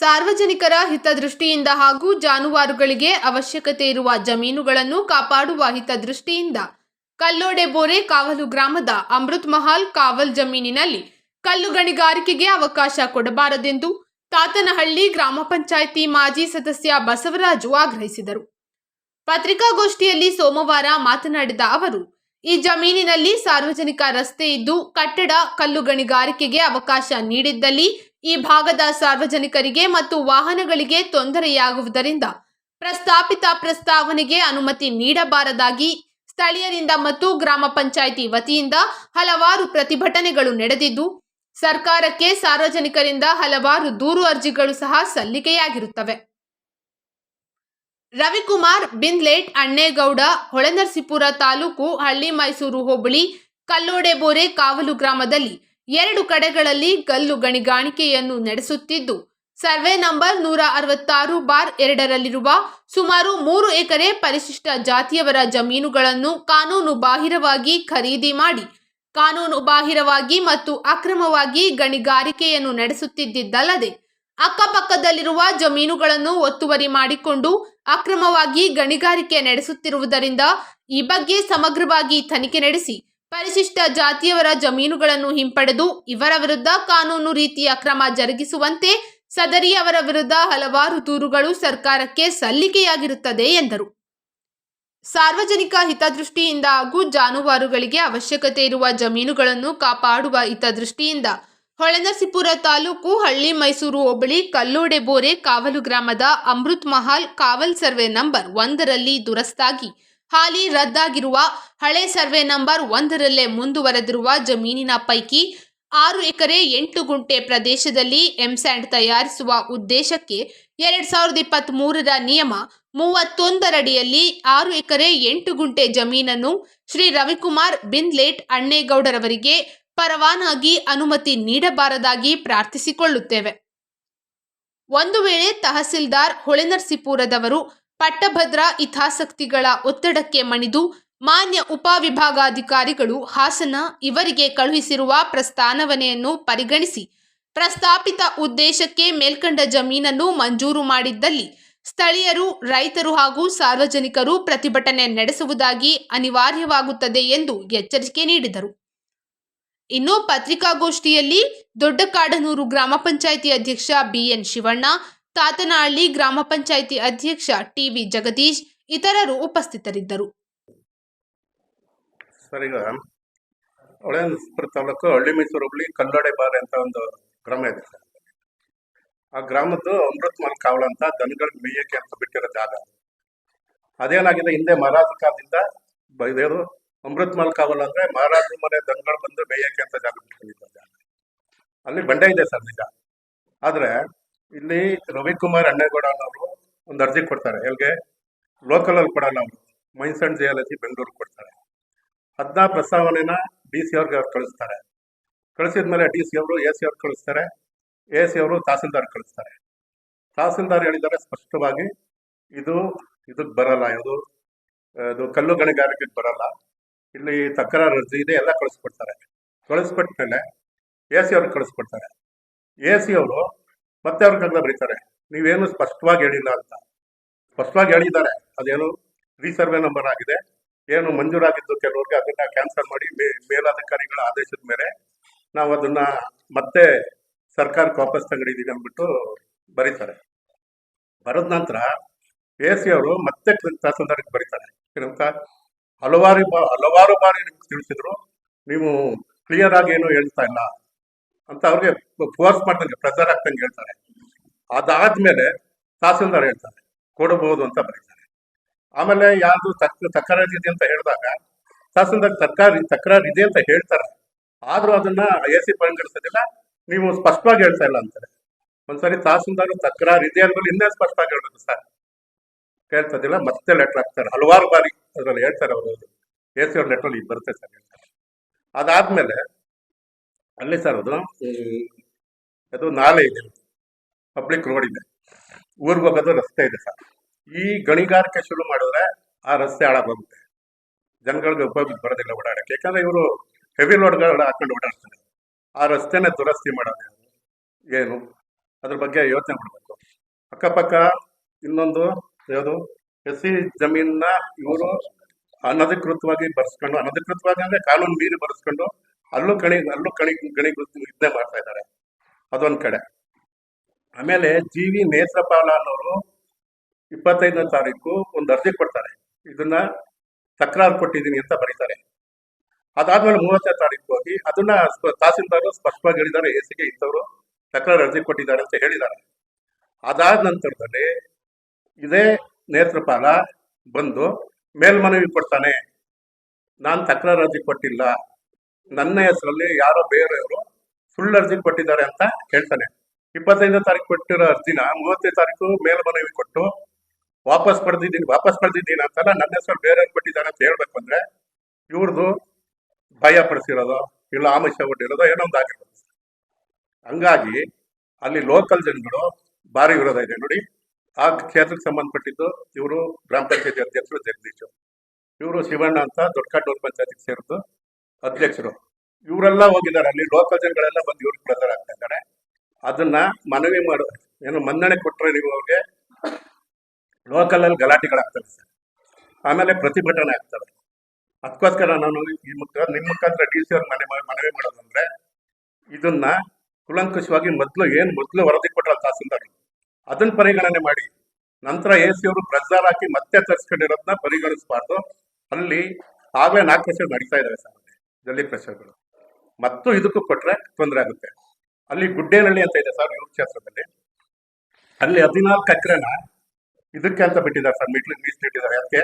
ಸಾರ್ವಜನಿಕರ ಹಿತದೃಷ್ಟಿಯಿಂದ ಹಾಗೂ ಜಾನುವಾರುಗಳಿಗೆ ಅವಶ್ಯಕತೆ ಇರುವ ಜಮೀನುಗಳನ್ನು ಕಾಪಾಡುವ ಹಿತದೃಷ್ಟಿಯಿಂದ ಕಲ್ಲೋಡೆ ಬೋರೆ ಕಾವಲು ಗ್ರಾಮದ ಅಮೃತ್ ಮಹಲ್ ಕಾವಲ್ ಜಮೀನಿನಲ್ಲಿ ಕಲ್ಲು ಗಣಿಗಾರಿಕೆಗೆ ಅವಕಾಶ ಕೊಡಬಾರದೆಂದು ತಾತನಹಳ್ಳಿ ಗ್ರಾಮ ಪಂಚಾಯಿತಿ ಮಾಜಿ ಸದಸ್ಯ ಬಸವರಾಜು ಆಗ್ರಹಿಸಿದರು. ಪತ್ರಿಕಾಗೋಷ್ಠಿಯಲ್ಲಿ ಸೋಮವಾರ ಮಾತನಾಡಿದ ಅವರು, ಈ ಜಮೀನಿನಲ್ಲಿ ಸಾರ್ವಜನಿಕ ರಸ್ತೆ ಇದ್ದು ಕಟ್ಟಡ ಕಲ್ಲು ಗಣಿಗಾರಿಕೆಗೆ ಅವಕಾಶ ನೀಡಿದ್ದಲ್ಲಿ ಈ ಭಾಗದ ಸಾರ್ವಜನಿಕರಿಗೆ ಮತ್ತು ವಾಹನಗಳಿಗೆ ತೊಂದರೆಯಾಗುವುದರಿಂದ ಪ್ರಸ್ತಾಪಿತ ಪ್ರಸ್ತಾವನೆಗೆ ಅನುಮತಿ ನೀಡಬಾರದಾಗಿ ಸ್ಥಳೀಯರಿಂದ ಮತ್ತು ಗ್ರಾಮ ಪಂಚಾಯಿತಿ ವತಿಯಿಂದ ಹಲವಾರು ಪ್ರತಿಭಟನೆಗಳು ನಡೆದಿದ್ದು, ಸರ್ಕಾರಕ್ಕೆ ಸಾರ್ವಜನಿಕರಿಂದ ಹಲವಾರು ದೂರು ಅರ್ಜಿಗಳು ಸಹ ಸಲ್ಲಿಕೆಯಾಗಿರುತ್ತವೆ. ರವಿಕುಮಾರ್ ಬಿಂದ್ಲೇಟ್, ಅಣ್ಣೇಗೌಡ, ಹೊಳೆನರಸೀಪುರ ತಾಲೂಕು ಹಳ್ಳಿ ಮೈಸೂರು ಹೋಬಳಿ ಕಲ್ಲೋಡೆಬೋರೆ ಕಾವಲು ಗ್ರಾಮದಲ್ಲಿ ಎರಡು ಕಡೆಗಳಲ್ಲಿ ಗಲ್ಲು ಗಣಿಗಾಣಿಕೆಯನ್ನು ನಡೆಸುತ್ತಿದ್ದು, ಸರ್ವೆ ನಂಬರ್ ನೂರ ಅರವತ್ತಾರು ಬಾರ್ ಎರಡರಲ್ಲಿರುವ ಸುಮಾರು ಮೂರು ಎಕರೆ ಪರಿಶಿಷ್ಟ ಜಾತಿಯವರ ಜಮೀನುಗಳನ್ನು ಕಾನೂನು ಬಾಹಿರವಾಗಿ ಖರೀದಿ ಮಾಡಿ, ಕಾನೂನು ಬಾಹಿರವಾಗಿ ಮತ್ತು ಅಕ್ರಮವಾಗಿ ಗಣಿಗಾರಿಕೆಯನ್ನು ನಡೆಸುತ್ತಿದ್ದಲ್ಲದೆ ಅಕ್ಕಪಕ್ಕದಲ್ಲಿರುವ ಜಮೀನುಗಳನ್ನು ಒತ್ತುವರಿ ಮಾಡಿಕೊಂಡು ಅಕ್ರಮವಾಗಿ ಗಣಿಗಾರಿಕೆ ನಡೆಸುತ್ತಿರುವುದರಿಂದ ಈ ಬಗ್ಗೆ ಸಮಗ್ರವಾಗಿ ತನಿಖೆ ನಡೆಸಿ ಪರಿಶಿಷ್ಟ ಜಾತಿಯವರ ಜಮೀನುಗಳನ್ನು ಹಿಂಪಡೆದು ಇವರ ವಿರುದ್ಧ ಕಾನೂನು ರೀತಿಯ ಕ್ರಮ ಜರುಗಿಸುವಂತೆ ಸದರಿ ಅವರ ವಿರುದ್ಧ ಹಲವಾರು ದೂರುಗಳು ಸರ್ಕಾರಕ್ಕೆ ಸಲ್ಲಿಕೆಯಾಗಿರುತ್ತದೆ ಎಂದರು. ಸಾರ್ವಜನಿಕ ಹಿತದೃಷ್ಟಿಯಿಂದ ಹಾಗೂ ಜಾನುವಾರುಗಳಿಗೆ ಅವಶ್ಯಕತೆ ಇರುವ ಜಮೀನುಗಳನ್ನು ಕಾಪಾಡುವ ಹಿತದೃಷ್ಟಿಯಿಂದ ಹೊಳೆನರಸೀಪುರ ತಾಲೂಕು ಹಳ್ಳಿ ಮೈಸೂರು ಹೋಬಳಿ ಕಲ್ಲೋಡೆ ಬೋರೆ ಕಾವಲು ಗ್ರಾಮದ ಅಮೃತ್ ಮಹಲ್ ಕಾವಲ್ ಸರ್ವೆ ನಂಬರ್ ಒಂದರಲ್ಲಿ ದುರಸ್ತಾಗಿ ಹಾಲಿ ರದ್ದಾಗಿರುವ ಹಳೆ ಸರ್ವೆ ನಂಬರ್ ಒಂದರಲ್ಲೇ ಮುಂದುವರೆದಿರುವ ಜಮೀನಿನ ಪೈಕಿ ಆರು ಎಕರೆ ಎಂಟು ಗುಂಟೆ ಪ್ರದೇಶದಲ್ಲಿ ಎಂಸ್ಯಾಂಡ್ ತಯಾರಿಸುವ ಉದ್ದೇಶಕ್ಕೆ ಎರಡ್ ಸಾವಿರದ ಇಪ್ಪತ್ತ್ ಮೂರರ ನಿಯಮ ಮೂವತ್ತೊಂದರಡಿಯಲ್ಲಿ ಆರು ಎಕರೆ ಎಂಟು ಗುಂಟೆ ಜಮೀನನ್ನು ಶ್ರೀ ರವಿಕುಮಾರ್ ಬಿನ್ಲೇಟ್ ಅಣ್ಣೇಗೌಡರವರಿಗೆ ಪರವಾನಗಿ ಅನುಮತಿ ನೀಡಬಾರದಾಗಿ ಪ್ರಾರ್ಥಿಸಿಕೊಳ್ಳುತ್ತೇವೆ. ಒಂದು ವೇಳೆ ತಹಸೀಲ್ದಾರ್ ಹೊಳೆನರಸೀಪುರದವರು ಪಟ್ಟಭದ್ರ ಹಿತಾಸಕ್ತಿಗಳ ಒತ್ತಡಕ್ಕೆ ಮಣಿದು ಮಾನ್ಯ ಉಪವಿಭಾಗಾಧಿಕಾರಿಗಳು ಹಾಸನ ಇವರಿಗೆ ಕಳುಹಿಸಿರುವ ಪ್ರಸ್ತಾವನೆಯನ್ನು ಪರಿಗಣಿಸಿ ಪ್ರಸ್ತಾಪಿತ ಉದ್ದೇಶಕ್ಕೆ ಮೇಲ್ಕಂಡ ಜಮೀನನ್ನು ಮಂಜೂರು ಮಾಡಿದ್ದಲ್ಲಿ ಸ್ಥಳೀಯರು, ರೈತರು ಹಾಗೂ ಸಾರ್ವಜನಿಕರು ಪ್ರತಿಭಟನೆ ನಡೆಸುವುದಾಗಿ ಅನಿವಾರ್ಯವಾಗುತ್ತದೆ ಎಂದು ಎಚ್ಚರಿಕೆ ನೀಡಿದರು. ಇನ್ನು ಪತ್ರಿಕಾಗೋಷ್ಠಿಯಲ್ಲಿ ದೊಡ್ಡಕಾಡನೂರು ಗ್ರಾಮ ಪಂಚಾಯಿತಿ ಅಧ್ಯಕ್ಷ ಬಿಎನ್ ಶಿವಣ್ಣ ತಾತನಹಳ್ಳಿ ಗ್ರಾಮ ಪಂಚಾಯಿತಿ ಅಧ್ಯಕ್ಷ ಟಿವಿ ಜಗದೀಶ್ ಇತರರು ಉಪಸ್ಥಿತರಿದ್ದರು. ಸರ್ ತಾಲೂಕು ಹಳ್ಳಿ ಮೈಸೂರು ಹುಬ್ಳಿ ಕಲ್ಲಡೆ ಬಾರೆ ಅಂತ ಒಂದು ಗ್ರಾಮ ಇದೆ. ಆ ಗ್ರಾಮದ್ದು ಅಮೃತ್ ಮಲ್ ಕಾವಳ ಅಂತ ದನಗಳ ಮೇಯಕ್ಕೆ ಅಂತ ಬಿಟ್ಟಿರೋ ಜಾಗ. ಅದೇನಾಗಿದೆ, ಹಿಂದೆ ಮಹಾರಾಜ ಕಾಲದಿಂದ ಇದೇನು ಅಮೃತ್ ಮಲ್ ಕಾವಲ್ ಅಂದ್ರೆ ಮಹಾರಾಜರ ಮನೆ ದನಗಳು ಬಂದು ಮೇಯಕ್ಕೆ ಅಂತ ಜಾಗ ಬಿಟ್ಕೊಂಡಿದ್ದ ಜಾಗ. ಅಲ್ಲಿ ಬಂಡೆ ಇದೆ ಸರ್ ನಿಜ. ಆದ್ರೆ ಇಲ್ಲಿ ರವಿಕುಮಾರ್ ಅಣ್ಣೇಗೌಡ ಅನ್ನೋರು ಒಂದು ಅರ್ಜಿ ಕೊಡ್ತಾರೆ. ಎಲ್ಲಿಗೆ ಲೋಕಲ್ ಅಲ್ಲಿ ಕೊಡಲ್ಲ ಅವರು. ಮೈನ್ಸ್ ಅಂಡ್ ಜಿಯಾಲಜಿ ಬೆಂಗಳೂರು ಕೊಡ್ತಾರೆ. ಅದನ್ನ ಪ್ರಸ್ತಾವನೆನ ಡಿ ಸಿ ಅವ್ರಿಗೆ ಅವ್ರು ಕಳಿಸ್ತಾರೆ. ಕಳಿಸಿದ್ಮೇಲೆ ಡಿ ಸಿ ಅವರು ಎ ಸಿ ಅವ್ರು ಕಳಿಸ್ತಾರೆ. ಎ ಸಿ ಅವರು ತಹಸೀಲ್ದಾರ್ ಕಳಿಸ್ತಾರೆ. ತಹಸೀಲ್ದಾರ್ ಹೇಳಿದ್ದಾರೆ ಸ್ಪಷ್ಟವಾಗಿ ಇದು ಇದಕ್ಕೆ ಬರಲ್ಲ, ಇದು ಇದು ಕಲ್ಲು ಗಣಿಗಾರಿಕೆಗೆ ಬರಲ್ಲ. ಇಲ್ಲಿ ತಕರಾರು ಅರ್ಜಿ ಇದೆ, ಎಲ್ಲ ಕಳಿಸ್ಕೊಡ್ತಾರೆ. ಕಳಿಸ್ಕೊಟ್ಮೇಲೆ ಎ ಸಿ ಅವ್ರಿಗೆ ಕಳಿಸ್ಕೊಡ್ತಾರೆ. ಎ ಸಿ ಅವರು ಮತ್ತೆ ಅವ್ರ ಕನ್ನಡ ಬರೀತಾರೆ. ನೀವೇನು ಸ್ಪಷ್ಟವಾಗಿ ಹೇಳಿಲ್ಲ ಅಂತ. ಸ್ಪಷ್ಟವಾಗಿ ಹೇಳಿದ್ದಾರೆ. ಅದೇನು ರೀಸರ್ವೆ ನಂಬರ್ ಆಗಿದೆ. ಏನು ಮಂಜೂರಾಗಿದ್ದು ಕೆಲವ್ರಿಗೆ ಅದನ್ನ ಕ್ಯಾನ್ಸಲ್ ಮಾಡಿ ಮೇಲಾಧಿಕಾರಿಗಳ ಆದೇಶದ ಮೇಲೆ ನಾವು ಅದನ್ನ ಮತ್ತೆ ಸರ್ಕಾರಕ್ಕೆ ವಾಪಸ್ ತಂಗಡಿದ್ದೀವಿ ಅಂದ್ಬಿಟ್ಟು ಬರೀತಾರೆ. ಬರೆದ ನಂತರ ಎ ಸಿ ಅವರು ಮತ್ತೆ ತಹಸೀಲ್ದಾರ್ಗೆ ಬರೀತಾರೆ. ಏನಂತ ಹಲವಾರು ಬಾ, ಹಲವಾರು ಬಾರಿ ನಿಮ್ಗೆ ತಿಳಿಸಿದ್ರು. ನೀವು ಕ್ಲಿಯರ್ ಆಗಿ ಏನು ಹೇಳ್ತಾ ಇಲ್ಲ. ಅಂತ ಅವ್ರಿಗೆ ಫೋರ್ಸ್ ಮಾಡ್ದಂಗೆ ಪ್ರೆಸರ್ ಆಗ್ತಂಗೆ ಹೇಳ್ತಾರೆ. ಅದಾದ್ಮೇಲೆ ತಹಸೀಲ್ದಾರ್ ಹೇಳ್ತಾರೆ, ಕೊಡಬಹುದು ಅಂತ ಬರೀತಾರೆ. ಆಮೇಲೆ ಯಾರು ತಕ್ಕ ತಕರಾರು ಇದೆ ಅಂತ ಹೇಳಿದಾಗ, ತಹಸೀಲ್ದಾರ್ ತಕರಾರು ತಕರಾರು ಇದೆ ಅಂತ ಹೇಳ್ತಾರೆ. ಆದ್ರೂ ಅದನ್ನ ಎ ಸಿ ಪರಿಗಣಿಸೋದಿಲ್ಲ, ನೀವು ಸ್ಪಷ್ಟವಾಗಿ ಹೇಳ್ತಾ ಇಲ್ಲ ಅಂತಾರೆ. ಒಂದ್ಸರಿ ತಹಸೀಲ್ದಾರ್ ತಕರಾರು ಇದೆ ಅಂದ್ರೆ ಇನ್ನೇ ಸ್ಪಷ್ಟವಾಗಿ ಹೇಳ್ಬೇಕು ಸರ್. ಕೇಳ್ತದಿಲ್ಲ, ಮತ್ತೆ ಲೆಟರ್ ಹಾಕ್ತಾರೆ. ಹಲವಾರು ಬಾರಿ ಅದ್ರಲ್ಲಿ ಹೇಳ್ತಾರೆ ಅವರು. ಎ ಸಿ ಅವ್ರ ಲೆಟ್ರಲ್ಲಿ ಬರುತ್ತೆ ಸರ್ ಹೇಳ್ತಾರೆ. ಅದಾದ್ಮೇಲೆ ಅಲ್ಲಿ ಸರ್ ಅದು? ಅದು ನಾಲೆ ಇದೆ. ಪಬ್ಲಿಕ್ ರೋಡ್ ಇದೆ. ಊರಿಗೆ ಹೋಗೋದು ರಸ್ತೆ ಇದೆ ಸರ್. ಈ ಗಣಿಗಾರಿಕೆ ಶುರು ಮಾಡಿದ್ರೆ ಆ ರಸ್ತೆ ಹಾಳಾಗೋಗುತ್ತೆ ಜನಗಳಿಗೆ ಉಪಯೋಗ ಬರೋದಿಲ್ಲ ಓಡಾಡಕ್ಕೆ. ಯಾಕಂದ್ರೆ ಇವರು ಹೆವಿ ಲೋಡ್ಗಳು ಹಾಕೊಂಡು ಓಡಾಡ್ತಾರೆ. ಆ ರಸ್ತೆನೇ ದುರಸ್ತಿ ಮಾಡೋದು ಏನು? ಅದ್ರ ಬಗ್ಗೆ ಯೋಚನೆ ಮಾಡಬೇಕು. ಅಕ್ಕಪಕ್ಕ ಇನ್ನೊಂದು ಯಾವುದು? ಎಸ್ ಸಿ ಜಮೀನ ಇವರು ಅನಧಿಕೃತವಾಗಿ ಬರ್ಸ್ಕೊಂಡು ಅನಧಿಕೃತವಾಗಿ ಅಂದ್ರೆ ಕಾನೂನು ಮೀರಿ ಬರ್ಸ್ಕೊಂಡು ಅಲ್ಲೂ ಕಣಿ ಅಲ್ಲೂ ಕಣಿ ಗಣಿ ಇದನ್ನೇ ಮಾಡ್ತಾ ಇದ್ದಾರೆ. ಅದೊಂದ್ ಕಡೆ. ಆಮೇಲೆ ಜಿ ವಿ ನೇತ್ರಪಾಲ ಅನ್ನೋರು ಇಪ್ಪತ್ತೈದನೇ ತಾರೀಕು ಒಂದು ಅರ್ಜಿ ಕೊಡ್ತಾರೆ. ಇದನ್ನ ತಕ್ರಾರು ಕೊಟ್ಟಿದ್ದೀನಿ ಅಂತ ಬರೀತಾರೆ. ಅದಾದ್ಮೇಲೆ ಮೂವತ್ತನೇ ತಾರೀಕು ಹೋಗಿ ಅದನ್ನ ತಹಸೀಲ್ದಾರ್ ಸ್ಪಷ್ಟವಾಗಿ ಹೇಳಿದ್ದಾರೆ. ಎಸಿಗೆ ಇಂಥವ್ರು ತಕ್ರಾರು ಅರ್ಜಿ ಕೊಟ್ಟಿದ್ದಾರೆ ಅಂತ ಹೇಳಿದ್ದಾರೆ. ಅದಾದ ನಂತರದಲ್ಲಿ ಇದೇ ನೇತ್ರಪಾಲ ಬಂದು ಮೇಲ್ಮನವಿ ಕೊಡ್ತಾನೆ. ನಾನು ತಕ್ರಾರು ಅರ್ಜಿ ಕೊಟ್ಟಿಲ್ಲ. ನನ್ನ ಹೆಸರಲ್ಲಿ ಯಾರೋ ಬೇರೆಯವರು ಸುಳ್ಳು ಅರ್ಜಿ ಕೊಟ್ಟಿದ್ದಾರೆ ಅಂತ ಹೇಳ್ತಾನೆ. ಇಪ್ಪತ್ತೈದನೇ ತಾರೀಕು ಕೊಟ್ಟಿರೋ ಅರ್ಜಿನ ಮೂವತ್ತನೇ ತಾರೀಕು ಮೇಲ್ಮನವಿ ಕೊಟ್ಟು ವಾಪಸ್ ಪಡೆದಿದ್ದೀನಿ ವಾಪಸ್ ಪಡೆದಿದ್ದೀನಿ ಅಂತಲ್ಲ, ನನ್ನ ಹೆಸರು ಬೇರೆಯವ್ರು ಕೊಟ್ಟಿದ್ದಾರೆ ಅಂತ ಹೇಳ್ಬೇಕು ಅಂದ್ರೆ ಇವ್ರದ್ದು ಭಯ ಪಡಿಸಿರೋದು ಇಲ್ಲ ಆಮಿಷ ಒಡ್ಡಿರೋದು ಏನೋ ಒಂದು ಆಗಿರೋದು ಹಂಗಾಗಿ ಅಲ್ಲಿ ಲೋಕಲ್ ಜನಗಳು ಭಾರಿ ವಿರೋಧ ಇದೆ ನೋಡಿ. ಆ ಕ್ಷೇತ್ರಕ್ಕೆ ಸಂಬಂಧಪಟ್ಟಿದ್ದು ಇವರು ಗ್ರಾಮ ಪಂಚಾಯತಿ ಅಧ್ಯಕ್ಷರು ಜಗದೀಶ್ ಇವರು ಶಿವಣ್ಣ ಅಂತ ದೊಡ್ಡಕಾಟೂರು ಪಂಚಾಯತಿಗೆ ಸೇರಿದ್ದು. ಅಧ್ಯಕ್ಷರು. ಇವರೆಲ್ಲ ಹೋಗಿದ್ದಾರೆ. ಅಲ್ಲಿ ಲೋಕಲ್ ಜನಗಳೆಲ್ಲ ಬಂದು ಇವ್ರಿಗೆ ಪ್ರಚಾರ ಆಗ್ತಾ ಇದ್ದಾರೆ. ಅದನ್ನ ಮನವಿ ಮಾಡು, ಏನು ಮನ್ನಣೆ ಕೊಟ್ಟರೆ ನೀವು ಅವ್ರಿಗೆ ಲೋಕಲ್ ಅಲ್ಲಿ ಗಲಾಟೆಗಳಾಗ್ತವೆ ಸರ್. ಆಮೇಲೆ ಪ್ರತಿಭಟನೆ ಆಗ್ತವೆ ಅದಕ್ಕೋಸ್ಕರ ನಾನು ಈ ಮುಖ, ನಿಮ್ಮ ಮುಖಾಂತರ ಡಿ ಸಿ ಅವ್ರ ಮನೆ ಮನವಿ ಮಾಡೋದಂದ್ರೆ, ಇದನ್ನ ಕುಲಂಕುಷವಾಗಿ ಮೊದಲು ಏನು ಮೊದಲು ವರದಿ ಕೊಟ್ಟರೆ ತಹಸೀಲ್ದಾರ್ ಅದನ್ನ ಪರಿಗಣನೆ ಮಾಡಿ. ನಂತರ ಎ ಸಿ ಅವರು ಪ್ರೆಸರ್ ಹಾಕಿ ಮತ್ತೆ ತರಿಸ್ಕೊಂಡಿರೋದನ್ನ ಪರಿಗಣಿಸಬಾರ್ದು. ಅಲ್ಲಿ ಆಗಲೇ ನಾಲ್ಕು ವರ್ಷ ನಡೀತಾ ಇದ್ದಾವೆ ಸರ್. ಜಲ್ಲಿ ಪ್ರೆಷರ್ಗಳು ಮತ್ತು ಇದಕ್ಕೂ ಕೊಟ್ಟರೆ ತೊಂದರೆ ಆಗುತ್ತೆ. ಅಲ್ಲಿ ಗುಡ್ಡೇನಹಳ್ಳಿ ಅಂತ ಇದೆ ಸರ್ ಯೂರ್ ಕ್ಷೇತ್ರದಲ್ಲಿ. ಅಲ್ಲಿ ಹದಿನಾಲ್ಕು ಎಕರೆನ ಇದಕ್ಕೆ ಅಂತ ಬಿಟ್ಟಿದ್ದಾರೆ ಸರ್ ಮಿಟ್ಲಿಗೆ ಮೀಸಲಿಟ್ಟಿದ್ದಾರೆ ಅದಕ್ಕೆ.